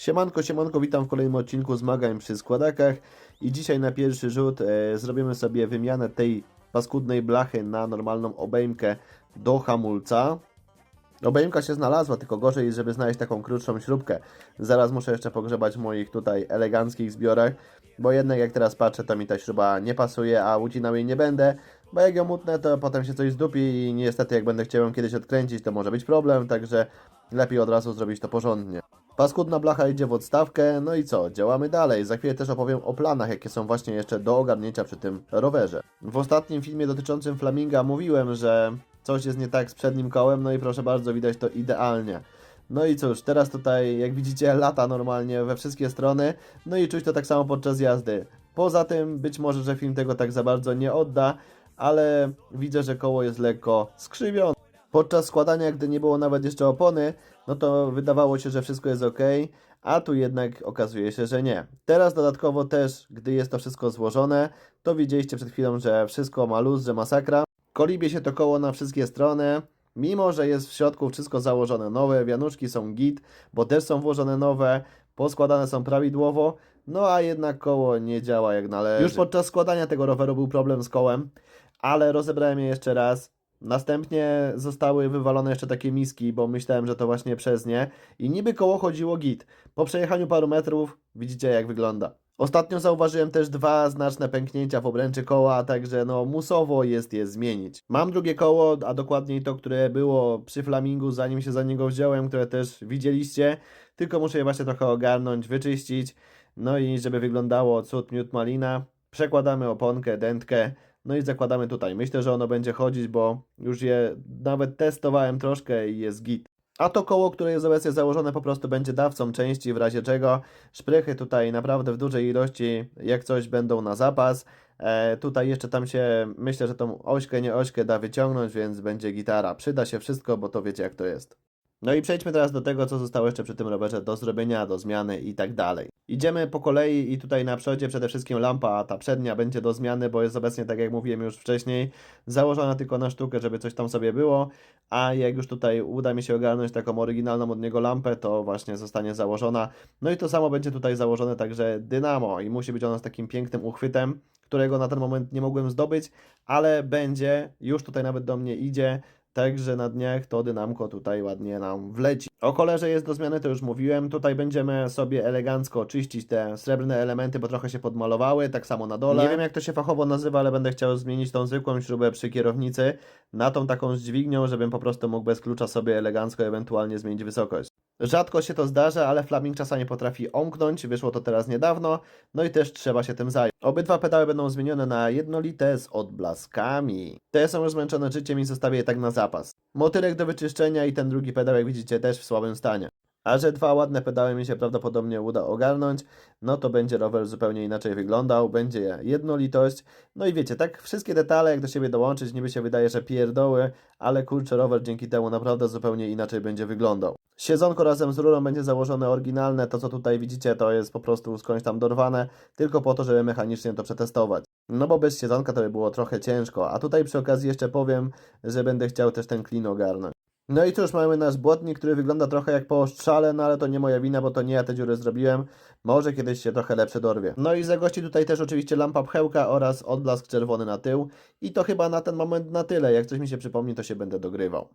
Siemanko, siemanko, witam w kolejnym odcinku zmagań przy składakach i dzisiaj na pierwszy rzut e, zrobimy sobie wymianę tej paskudnej blachy na normalną obejmkę do hamulca. Obejmka się znalazła, tylko gorzej żeby znaleźć taką krótszą śrubkę. Zaraz muszę jeszcze pogrzebać w moich tutaj eleganckich zbiorach, bo jednak jak teraz patrzę, to mi ta śruba nie pasuje, a ucinał jej nie będę, bo jak ją mutnę, to potem się coś zdupi i niestety jak będę chciał ją kiedyś odkręcić, to może być problem, także lepiej od razu zrobić to porządnie. Paskudna blacha idzie w odstawkę, no i co, działamy dalej. Za chwilę też opowiem o planach, jakie są właśnie jeszcze do ogarnięcia przy tym rowerze. W ostatnim filmie dotyczącym Flaminga mówiłem, że coś jest nie tak z przednim kołem, no i proszę bardzo, widać to idealnie. No i cóż, teraz tutaj, jak widzicie, lata normalnie we wszystkie strony, no i czuć to tak samo podczas jazdy. Poza tym, być może, że film tego tak za bardzo nie odda, ale widzę, że koło jest lekko skrzywione. Podczas składania, gdy nie było nawet jeszcze opony, no to wydawało się, że wszystko jest ok, a tu jednak okazuje się, że nie. Teraz dodatkowo też, gdy jest to wszystko złożone, to widzieliście przed chwilą, że wszystko ma luz, że masakra. Kolibie się to koło na wszystkie strony. Mimo, że jest w środku wszystko założone nowe, wianuszki są git, bo też są włożone nowe, poskładane są prawidłowo, no a jednak koło nie działa jak należy. Już podczas składania tego roweru był problem z kołem, ale rozebrałem je jeszcze raz. Następnie zostały wywalone jeszcze takie miski, bo myślałem, że to właśnie przez nie. I niby koło chodziło git. Po przejechaniu paru metrów widzicie jak wygląda. Ostatnio zauważyłem też dwa znaczne pęknięcia w obręczy koła, także no musowo jest je zmienić. Mam drugie koło, a dokładniej to, które było przy Flamingu, zanim się za niego wziąłem, które też widzieliście. Tylko muszę je właśnie trochę ogarnąć, wyczyścić. No i żeby wyglądało cud miód malina, przekładamy oponkę, dętkę, no i zakładamy tutaj. Myślę, że ono będzie chodzić, bo już je nawet testowałem troszkę i jest git. A to koło, które jest obecnie założone, po prostu będzie dawcą części, w razie czego szprychy tutaj naprawdę w dużej ilości, jak coś, będą na zapas. E, tutaj jeszcze tam się, myślę, że tą ośkę, nie ośkę da wyciągnąć, więc będzie gitara. Przyda się wszystko, bo to wiecie jak to jest. No i przejdźmy teraz do tego, co zostało jeszcze przy tym rowerze do zrobienia, do zmiany i tak dalej. Idziemy po kolei i tutaj na przodzie przede wszystkim lampa, ta przednia będzie do zmiany, bo jest obecnie, tak jak mówiłem już wcześniej, założona tylko na sztukę, żeby coś tam sobie było, a jak już tutaj uda mi się ogarnąć taką oryginalną od niego lampę, to właśnie zostanie założona. No i to samo będzie tutaj założone także dynamo i musi być ono z takim pięknym uchwytem, którego na ten moment nie mogłem zdobyć, ale będzie, już tutaj nawet do mnie idzie, Także na dniach to dynamko tutaj ładnie nam wleci. O kolerze jest do zmiany, to już mówiłem. Tutaj będziemy sobie elegancko czyścić te srebrne elementy, bo trochę się podmalowały, tak samo na dole. Nie wiem jak to się fachowo nazywa, ale będę chciał zmienić tą zwykłą śrubę przy kierownicy na tą taką z dźwignią, żebym po prostu mógł bez klucza sobie elegancko ewentualnie zmienić wysokość. Rzadko się to zdarza, ale Flaming czasami potrafi omknąć, wyszło to teraz niedawno, no i też trzeba się tym zająć. Obydwa pedały będą zmienione na jednolite z odblaskami. Te są już zmęczone życiem i zostawię je tak na zapas. Motylek do wyczyszczenia i ten drugi pedał, jak widzicie, też w słabym stanie. A że dwa ładne pedały mi się prawdopodobnie uda ogarnąć, no to będzie rower zupełnie inaczej wyglądał, będzie jednolitość. No i wiecie, tak wszystkie detale jak do siebie dołączyć, niby się wydaje, że pierdoły, ale kurczę, rower dzięki temu naprawdę zupełnie inaczej będzie wyglądał. Siedzonko razem z rurą będzie założone oryginalne, to co tutaj widzicie to jest po prostu skądś tam dorwane, tylko po to, żeby mechanicznie to przetestować. No bo bez siedzonka to by było trochę ciężko, a tutaj przy okazji jeszcze powiem, że będę chciał też ten klin ogarnąć. No i już mamy nasz błotnik, który wygląda trochę jak po ostrzale, no ale to nie moja wina, bo to nie ja te dziury zrobiłem. Może kiedyś się trochę lepsze dorwie. No i zagości tutaj też oczywiście lampa pchełka oraz odblask czerwony na tył. I to chyba na ten moment na tyle. Jak coś mi się przypomni, to się będę dogrywał.